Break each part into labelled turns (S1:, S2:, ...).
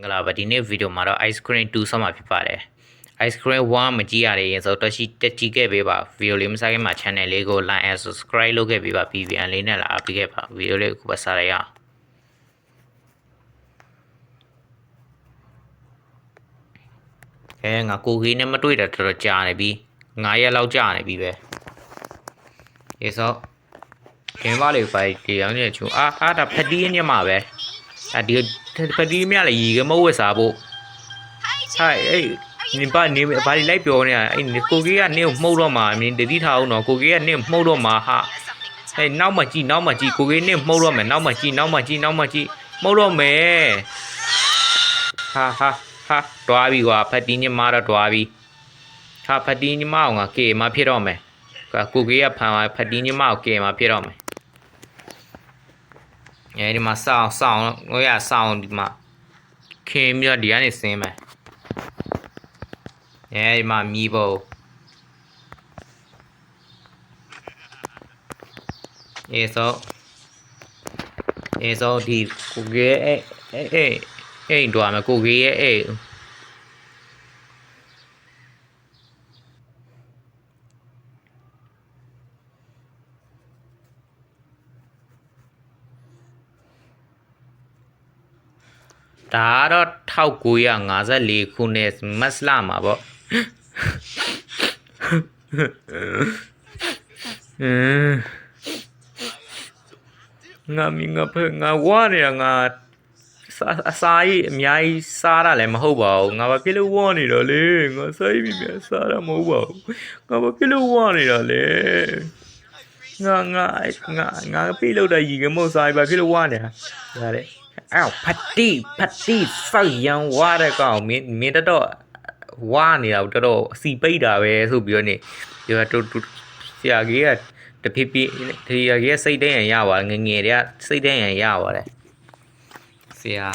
S1: မင်္ဂလာပါဒီနေ့ဗီဒီယိုမှာတော့ ice cream 2ဆောင်းမှာဖြစ်ပါတယ် ice cream 1မကြည့်ရရင်ဆိုတော့ရှိတက်ကြည့်ခဲ့ပေးပါဗီဒီယိုလေးမစားခင်မှာ channel လေးကို like and subscribe လုပ်ခဲ့ပေးပါ BBN လေးနဲ့လာအားပေးခဲ့ပါဗီဒီယိုလေးကိုပါစားရအောင်အဲငါကိုကြီးနဲ့မတွေ့တာတော်တော်ကြာနေပြီ9ရက်လောက်ကြာနေပြီပဲဒီဆိုကင်ပါလေးပိုက်ဒီအောင်နေချူအာဟာဒါဖတီးညမှာပဲအဒီ ဖတီးမရလေရီကမဝက်စားဖို့ဟဲ့အေးနင်ပါနေဘာလိလိုက်ပြောနေတာအဲ့ကိုကြီးကနင့်ကိုမှုတ်တော့မှာနင်တတိထားအောင်တော့ကိုကြီးကနင့်မှုတ်တော့မှာဟာအဲ့နောက်မှကြည့်နောက်မှကြည့်ကိုကြီးနင့်မှုတ်တော့မယ်နောက်မှကြည့်နောက်မှကြည့်နောက်မှကြည့်မှုတ်တော့မယ်ဟာဟာဟာတွားပြီကွာဖတီးညမတော့တွားပြီဟာဖတီးညမအောင်ကကေမဖြစ်တော့မယ်ကိုကြီးကဖန်ဖတီးညမကိုကေမဖြစ်တော့မယ် အဲဒီမှာစောင်းစောင်းငွေရစောင်းဒီမှာခင်ပြီးတော့ဒီကနေဆင်းမယ်အဲဒီမှာမြည်ဖို့အဲဆိုအဲဆိုဒီကိုကြီးအဲအဲအဲအဲတော့မကိုကြီးရဲ့အဲဒါကတော့ 1954ခုနှစ်မတ်လမှာပေါ့အင်းငါမင်းငါဖက်ငါဝါနေရငါစားအစာကြီးအများကြီးစားတာလည်းမဟုတ်ပါဘူးငါဘာဖြစ်လို့ဝါနေတော့လဲငါစားပြီးပြန်စားတာမဟုတ်ပါဘူးငါဘာဖြစ်လို့ဝါနေတော့လဲငါငါငါငါပြေးလို့တဲ့ရီကမောစားပြီးဘာဖြစ်လို့ဝါနေတာရ တယ်အော်ဖတ်တီဖတ်တီစောက်ရန်ဝါတဲ့ကောင်မင်းမင်းတော့ဝါနေတာတော်တော်အစီပိတ်တာပဲဆိုပြီးတော့နေပြောတူတူဆရာကြီးကတဖြည်းဖြည်းဒီဆရာကြီးကစိတ်တန်းရန်ရပါတယ်ငယ်ငယ်တည်းကစိတ်တန်းရန်ရပါတယ်ဆရာ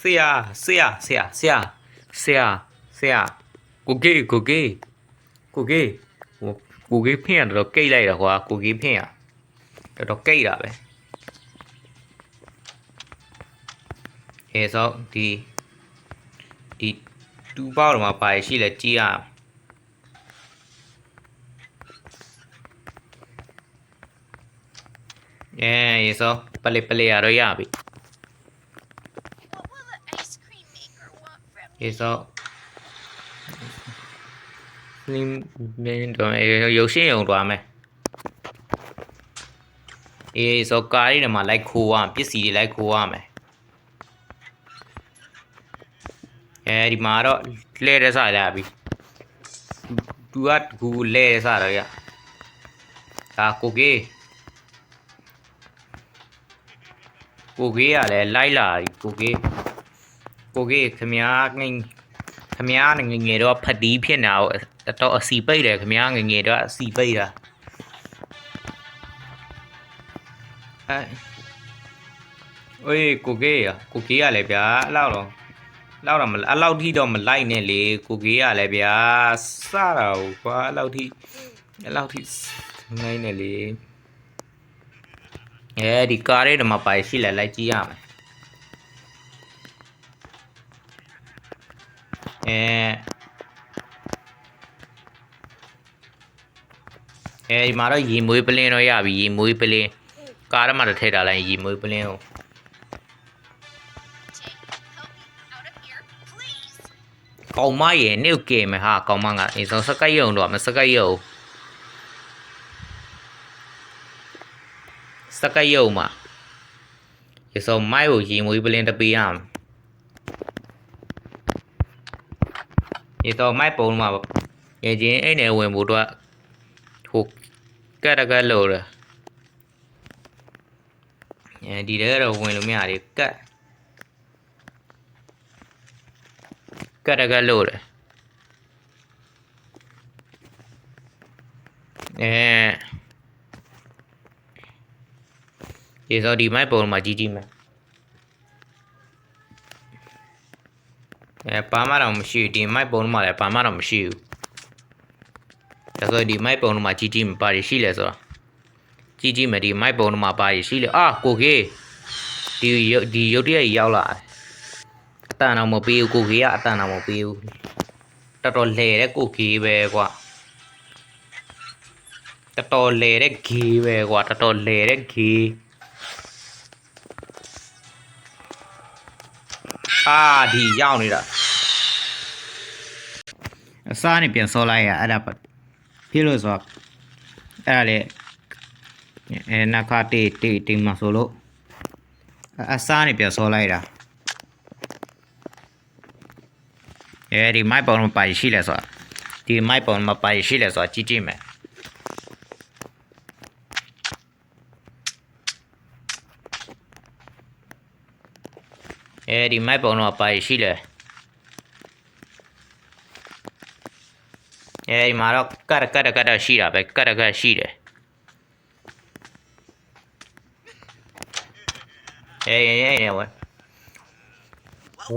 S1: ဆရာဆရာဆရာဆရာဆရာဆရာကိုကြီးကိုကြီးကိုကြီးကိုကြီးဖင်ရတော့ကိတ်လိုက်တာကွာကိုကြီးဖင်ရတော်တော်ကိတ်တာပဲ အဲဆိုဒီဒီတူပေါတော့မှာပါရရှိလဲကြည့်ရအောင်အဲရေစောပလေပလေရတော့ရပြီ
S2: What will the ice cream maker want from
S1: ရေစောလင်းမင်းတော့ရုပ်ရှင်ရုံသွားမယ်အေးစောကားရီတွေမှာလိုက်ခိုးရပစ္စည်းတွေလိုက်ခိုးရမယ် အဲဒီမှာတော့လဲတဲ့စားရပြီသူကကူလဲတဲ့စားတော့ရဒါကိုကေးကိုကြီးကလည်းလိုက်လာပြီကိုကြီးကိုကြီးခမားငင်ခမားငငယ်တော့ဖတ်တီးဖြစ်နေတာတော့တော့အစီပိတ်တယ်ခမားငငယ်တော့အစီပိတ်တာအဲအေးကိုကြီးရကိုကြီးကလည်းဗျာအဲ့လောက်တော့ လောက်တော့မအဲ့လောက်ထိတော့မလိုက်နဲ့လေကိုကြီးကလည်းဗျာစတာဟုတ်ကွာအဲ့လောက်ထိအဲ့လောက်ထိနိုင်နဲ့လေအဲဒီကားရဲတွေမှာပါရှိလဲလိုက်ကြည့်ရမယ်အဲအဲဒီမှာတော့ရေမွေးပလင်းတော့ရပြီရေမွေးပလင်းကားထဲမှာတော့ထည့်ထားလိုက်ရေမွေးပလင်းကို ကောင်မရဲ့နေကဲမယ်ဟာကောင်မကအဲဆိုစကတ်ရုံတော့မစကတ်ရုံစကတ်ရုံမှာရေဆိုမိုက်ကိုရေမွေးပလင်းတပေးရမယ်ရေတော့မိုက်ပုံမှာရေချင်းအိမ်နဲ့ဝင်ဖို့တော့ဟိုကက်တကက်လို့ရအဲဒီတဲတော့ဝင်လို့မရသေးကက် ကက်တကက်လို့ရအဲရေစောဒီမိုက်ပုံမှာကြီးကြီးမယ်အဲဘာမှတော့မရှိဘူးဒီမိုက်ပုံမှာလည်းဘာမှတော့မရှိဘူးဒါဆိုဒီမိုက်ပုံမှာကြီးကြီးမပါရရှိလဲဆိုတော့ကြီးကြီးမယ်ဒီမိုက်ပုံမှာပါရရှိလဲအာကိုကေဒီရုပ်ဒီရုပ်တရက်ကြီးရောက်လာတယ် တန်တော့မပေးဘူးကိုကြီးကအတန်တော့မပေးဘူးတော်တော်လဲတဲ့ကိုကြီးပဲကွာတော်တော်လဲတဲ့ဂီပဲကွာတော်တော်လဲတဲ့ဂီအာဒီရောက်နေတာအစားနေပြန်စောလိုက်ရအဲ့ဒါပါဖြစ်လို့ဆိုတော့အဲ့ဒါလေအဲနာခတေတေတေမဆိုလို့အစားနေပြန်စောလိုက်တာ အဲဒီမိုက်ပုံမှာပါရှိလဲဆိုတာဒီမိုက်ပုံမှာပါရှိလဲဆိုတာကြည့်ကြည့်မယ်အဲဒီမိုက်ပုံမှာပါရှိလဲအဲဒီမှာတော့ကတ်ကတ်ကတ်ရှိတာပဲကတ်ကတ်ရှိတယ်အေးအေးအေးဝဲ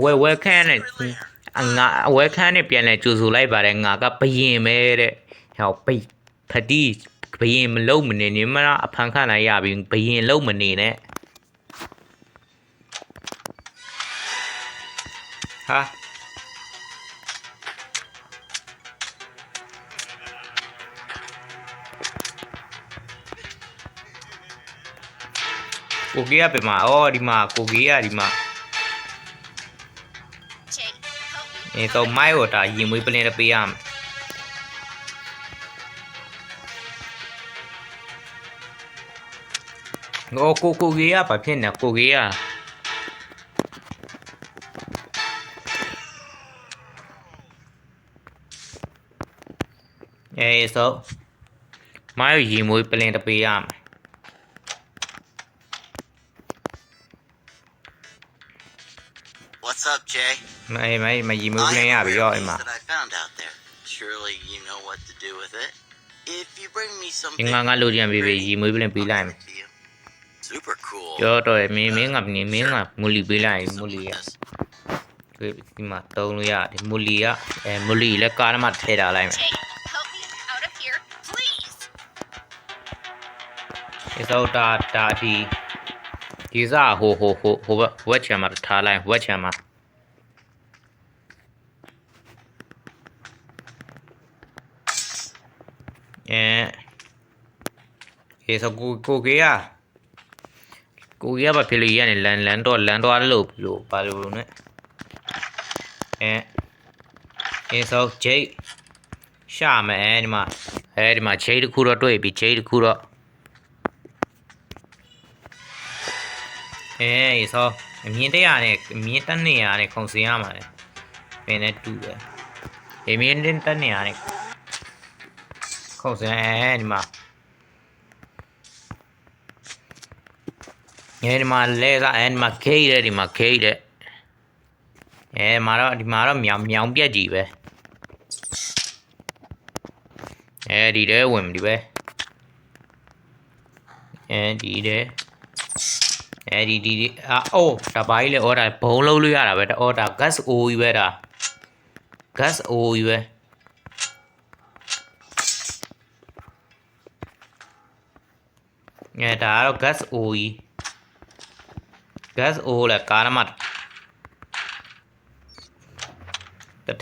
S1: ဝဲဝဲခန်းနဲ့အ ငါအဝဲခန်းနဲ့ပြန်လဲကြိုဆိုလိုက်ပါတယ်ငါကဘယင်ပဲတဲ့ဟောပိဖတိဘယင်မလုံးမနေနေမလားအဖန်ခန့်လိုက်ရပြီဘယင်လုံးမနေနဲ့ဟာကိုကြီးကပြန်มาအော်ဒီမှာကိုကြီးကဒီမှာ
S2: help me.
S1: အဲတော့မိုက်ဟိုတာရင်မွေးပလင်းတစ်ပေးရမယ်ငိုကိုကိုကြီးကဘာဖြစ်နေကိုကြီးကအဲဆိုမိုက်ရင်မွေးပလင်းတစ်ပေးရမယ် မိုင်မိုင်မရင်မွေးပလ
S3: I
S1: င်းရ
S3: have
S1: ပြီ
S3: rare
S1: ရောအဲ့မှာ
S3: piece that I found out there. Surely you know what to do with it. If you bring me
S1: ဒီ
S3: something
S1: ငါငါလိုချင်ပြီပြီရင်မွေးပလင်းပေးလိုက်မယ်
S3: to you. Super cool.
S1: ပြောတော့မင်းမင်းကမင်းမင်းကမူလီပေးလိုက်မူလီရ
S3: Yes.
S1: ဒီမှာတုံးလို့ရတယ်မူလီကအဲမူလီလည်းကားထဲမှာထည့်ထားလိုက်မယ်
S2: Jay, help me out of here, please.
S1: ဒီတော့တာတာဒီဒီစားဟိုဟိုဟိုဟိုဘက်ဝက်ချံမှာထားလိုက်ဝက်ချံမှာအဲဒီ ဆိုကိုကိုကြီးကကိုကြီးကဘာဖြစ်လို့ရနေလန်လန်တော့လန်တော့လို့လို့ဘာလို့လဲနဲ့အဲအဲဆိုဂျိတ်ရှာမယ်ဒီမှာအဲဒီမှာဂျိတ်တစ်ခုတော့တွေ့ပြီဂျိတ်တစ်ခုတော့အဲဆိုအမြင်တရနဲ့အမြင်တက်နေရနဲ့ခုံစင်ရမှာလေပင်နဲ့တူတယ်အမြင်တက်နေရနဲ့ခုံစင်အဲဒီမှာ အဲဒီမှာလဲစားအဲဒီမှာခိတ်တယ်ဒီမှာခိတ်တယ်အဲမှာတော့ဒီမှာတော့မြောင်မြောင်ပြက်ကြီးပဲအဲဒီတဲဝင်ဒီပဲအဲဒီတဲအဲဒီဒီဒီအာအိုးဒါပါကြီးလေ order ဘုံလုံးလို့ရတာပဲဒါ order gas o ကြီးပဲဒါ gas o ကြီးပဲအဲဒါကတော့ gas o ကြီး gas o လဲကားနမတ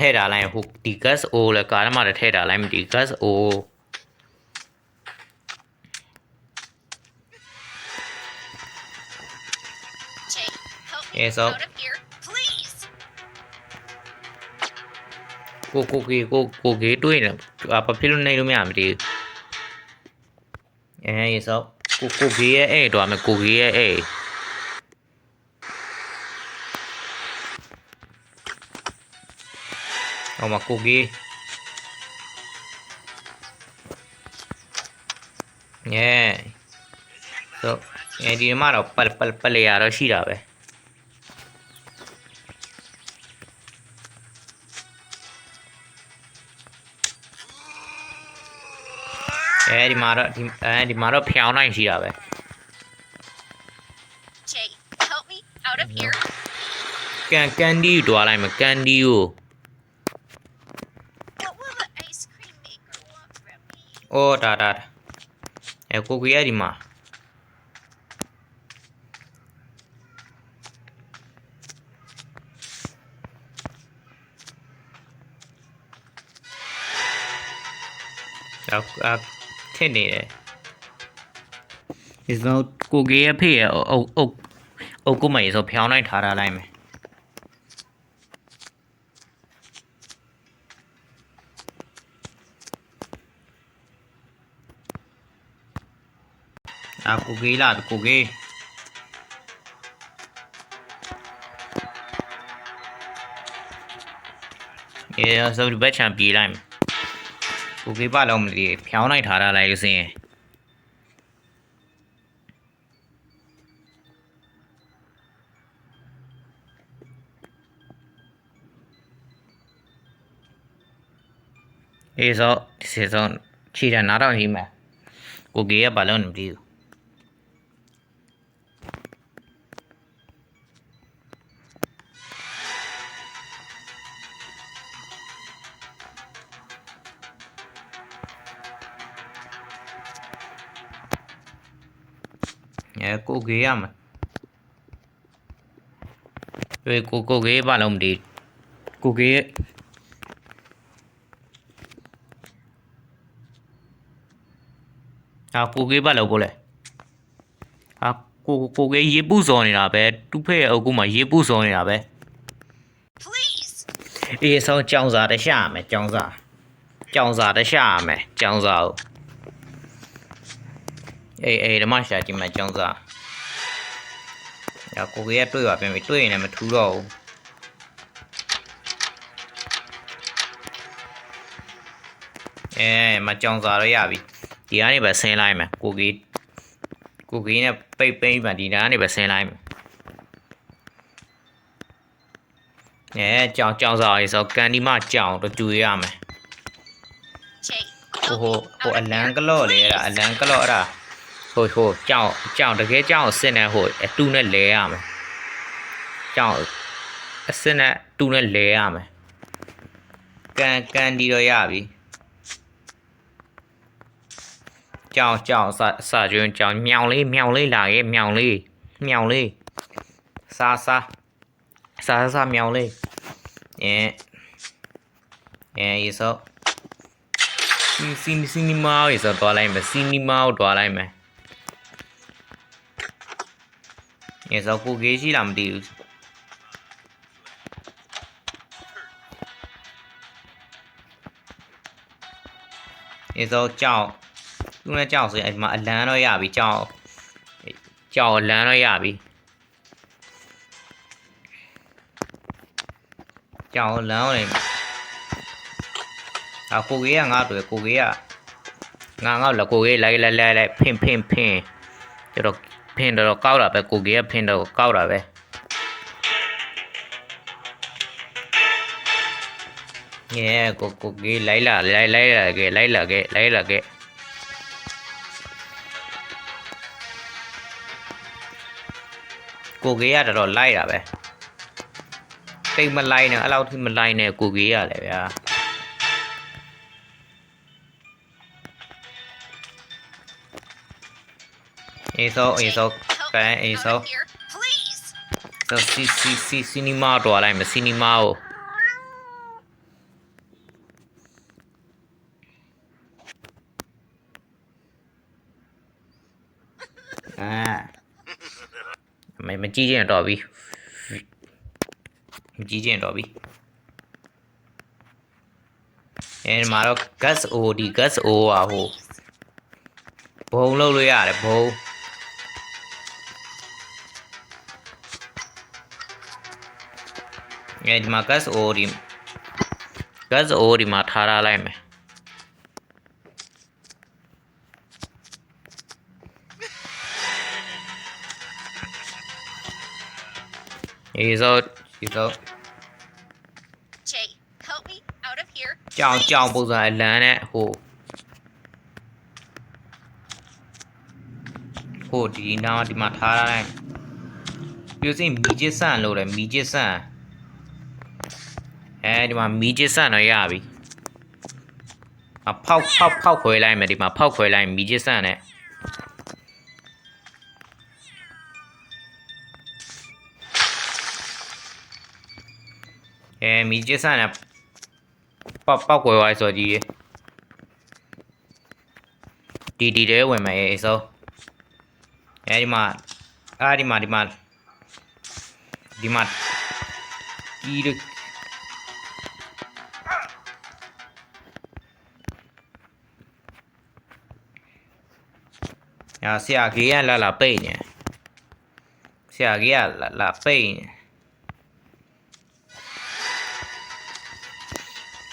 S1: ထဲထားလိုက်ဟိုဒီ gas o လဲကားနမတထဲထားလိုက်မဒီ gas o
S2: Jay, help me
S1: Yes, oh.
S2: out of here, please.
S1: ကိုကိုကြီးကိုကိုကြီးတွေးနေအပဖြစ်လို့နေလို့မရမတည်အဲရေစောကိုကိုကြီးရဲ့အဲ့တော့မယ်ကိုကြီးရဲ့အဲ့ ဟောမကိုကြီးညေဆိုအဲဒီမှာတော့ပလပလပလေရတော့ရှိတာပဲအဲဒီမှာတော့ဒီအဲဒီမှာတော့ဖျောင်းနိုင်ရှိတာပဲ
S2: Jay, help me out of here.
S1: ကန်ကန်ဒီတွားလိုက်မကန်ဒီကို အော်ဒါဒါအဲကိုကိုရဲ့ဒီမှာတော့အထင်နေတယ် is not ကိုကြီးရဲ့ဖေးရဲ့အုပ်အုပ်အုပ်ကိုမရေဆိုဖြောင်းလိုက်ထားတာလိုက်မယ် အာကိုကေလာကိုကေအဲဆိုဒီဘက်ချန်ပြေးလိုက်မယ်ကိုကေပါလုံးမလေးဖြောင်းလိုက်ထားထားလိုက်လို့စရင်အေးဆိုဒီစေဆုံးခြေတနားတော့ရှိမှာကိုကေကဘာလို့မသိဘူး ကိုကေရမှာတွေ့ကိုကိုကေဘာလို့မဒီကိုကေအာကိုကေဘာလို့ကိုလဲအာကိုကိုကေရေပူစော်နေတာပဲတူဖဲ့ရဲ့အုပ်ကူမှာရေပူစော်နေတာပဲ
S2: Please.
S1: အေးဆုံးကြောင်စာတရှာမယ်ကြောင်စာကြောင်စာတရှာမယ်ကြောင်စာကိုအေးအေးဓမ္မရှာကြည့်မယ်ကြောင်စာ ညာကိုကြီးကတွေ့ပါပြန်ပြီတွေ့ရင်လည်းမထူတော့ဘူးအဲမကြောင်စာတော့ရပြီဒီကနေပဲဆင်းလိုက်မယ်ကိုကြီးကိုကြီးနဲ့ပိတ်ပိတ်မှဒီနားကနေပဲဆင်းလိုက်မယ်အဲကြောင်ကြောင်စာရေးဆိုကန်ဒီမကြောင်တော့ကြွေရမယ်
S2: Jay,
S1: ဟို
S2: help
S1: ဟို
S2: me
S1: ဟို
S2: out
S1: အ
S2: of
S1: လန်
S2: here.
S1: ကလော့လေအဲ့ဒါအလန်ကလော့အဲ့ဒါ ဟိုဟိုကြောင်ကြောင်တကယ်ကြောင်အစ်စ်နဲ့ဟိုအတူနဲ့လဲရမယ်ကြောင်အစ်စ်နဲ့တူနဲ့လဲရမယ်ကန်ကန်ဒီတော့ရပြီကြောင်ကြောင်စစကျွန်းကြောင်မြောင်လေးမြောင်လေးလာရဲ့မြောင်လေးမြောင်လေးစားစားစားစားမြောင်လေးအဲအဲရေစောစီစီစီနီမာကိုဆိုတော့တွားလိုက်မယ်စီနီမာကိုတွားလိုက်မယ် ရေဆိုကိုကေးရှိလားမသိဘူးရေဆိုကြောက်သူနဲ့ကြောက်ဆိုရင်အဲ့ဒီမှာအလန်းတော့ရပြီကြောက်ကြောက်အလန်းတော့ရပြီကြောက်အလန်းတော့နေ啊，ကိုကြီးကငါတွေ့ကိုကြီးကငါငါ့လက်ကိုကြီးလိုက်လိုက်လိုက်လိုက်ဖင်ဖင်ဖင်ကျတော့ ဖင်တော့ကောက်တာပဲကိုကြီးကဖင်တော့ကောက်တာပဲငယ်ကိုကိုကြီးလိုက်လာလိုက်လိုက်လာခဲ့လိုက်လာခဲ့လိုက်လာခဲ့ကို ကြီးကတော်တော်လိုက်တာပဲတိတ်မလိုက်နဲ့အဲ့လောက်ထိမလိုက်နဲ့ကိုကြီးရလေဗျာအေးစော
S2: Jay,
S1: အေးစော
S2: help
S1: ကဲ
S2: me
S1: အေး
S2: out
S1: စော
S2: of here. Please.
S1: စောစီစီစီစီနီမာတော့လိုက်မယ်စီနီမာကိုအာမမကြည့်ချင်တော့ပြီမကြည့်ချင်တော့ပြီအဲဒီမှာတော့ gas o ဒီ gas o อ่ะဟိုဘုံလောက်လို့ရတယ်ဘုံ အဲဒီမှာ gas o ဒီ gas o ဒီမှာထားထားလိုက်မယ်အေးစောဒီစော
S2: Jay, help me out of here.
S1: ကြောင်ကြောင်ပုံစံအလန်းနဲ့ဟိုဟိုဒီနာဒီမှာထားလိုက်ပြစင်မီဂျစ်ဆန်လို့တယ်မီဂျစ်ဆန် အဲဒီမှာမီဂျစ်ဆန်တော့ရပြီအဖောက်ဖောက်ဖောက်ခွဲလိုက်မယ်ဒီမှာဖောက်ခွဲလိုက်မီဂျစ်ဆန်နဲ့အဲမီဂျစ်ဆန်နဲ့ပေါက်ပေါက်ကွယ်သွားဆိုကြီးဒီဒီတဲဝင်မယ်အေးဆိုအဲဒီမှာအဲဒီမှာဒီမှာဒီမှာဒီရညာဆရာကြီး ကလာလာပိတ်နေဆရာကြီးကလာလာပိတ်နေ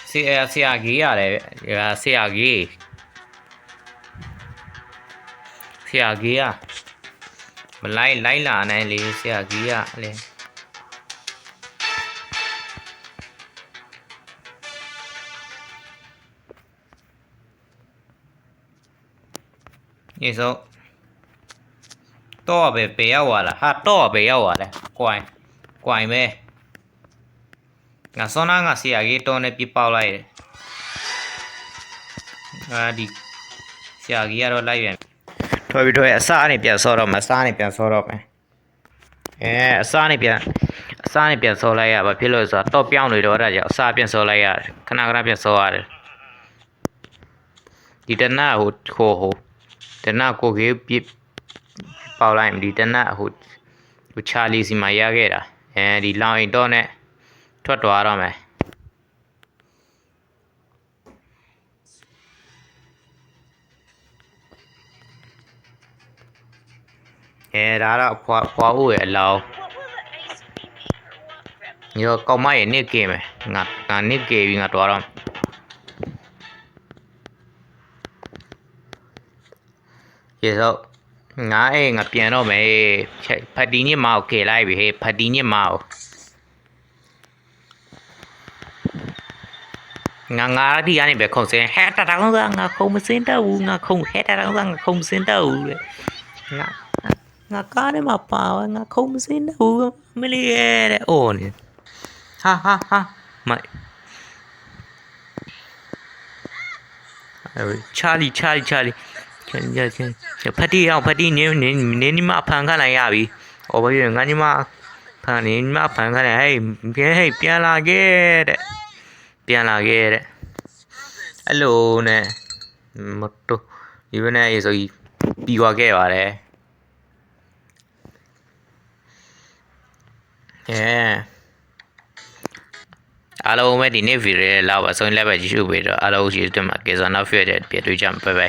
S1: ဆရာဆရာကြီးရတယ်ဗျာဆရာကြီးဆရာကြီးကမလိုက်လိုက်လာနိုင်လေဆရာကြီးကလေ你说， တော့ပဲပေရောက်သွားလားဟာတော့ပဲရောက်သွားလဲကွိုင်ကွိုင်ပဲငါစောနာငါဆရာကြီးတော့နေပြပေါက်လိုက်တယ်အာဒီဆရာကြီးကတော့လိုက်ပြန်ထွက်ပြီးထွက်အစားနေပြန်ဆောတော့မအစားနေပြန်ဆောတော့မယ်အဲအစားနေပြန်အစားနေပြန်ဆောလိုက်ရပါဖြစ်လို့ဆိုတော့တော့ပြောင်းနေတော့အဲ့ဒါကြောင့်အစားပြန်ဆောလိုက်ရတယ်ခဏခဏပြန်ဆောရတယ်ဒီတနဟိုဟိုဟိုတနကိုကေပြစ် ပေါက်လိုက်ဒီတနဟိုဟိုချာလီစီမှာရခဲ့တာအဲဒီလောင်အိမ်တော့နဲ့ထွက်သွားတော့မယ်အဲဒါတော့ဖွာဖွာဦးရဲ့အလောင်း
S2: What will the ice cream maker want from
S1: ရောကောင်မရဲ့နစ်ကေမယ်ငါငါနစ်ကေပြီးငါသွားတော့ရေစော ငါအေးငါပြန်တော့မယ်ချက်ဖတ်တီညစ်မအောင်ကေလိုက်ပြီဟေးဖတ်တီညစ်မအောင်ငါငါဒီကနေပဲခုံစင်းဟဲ့တတောင်းစားငါခုံမစင်းတော့ဘူးငါခုံဟဲ့တတောင်းစားငါခုံမစင်းတော့ဘူးလေငါငါကားထဲမှာပါဝငါခုံမစင်းတော့ဘူးမလေးရဲ့တဲ့အိုးနေ ha ha ha mày Ờ, Charlie Charlie Charlie Charlie Charlie Charlie phát đi không phát đi nếu nếu nếu như mà phang cái này à bị ồ bây giờ ngay như mà phang nếu như mà phang cái này hay cái hay bia là ghê đấy bia là ghê đấy alo nè một tô đi bên này rồi đi qua ghê vào đấy yeah အားလုံးပဲဒီနေ့ဗီဒီယိုလောက်ပါဆုံးလည်းပဲကြည့်ရှုပေးတော့အားလုံးရှိတယ်မှာကေဇာနောက်ဖျက်တဲ့ပြတွေ့ကြမှာပဲပဲ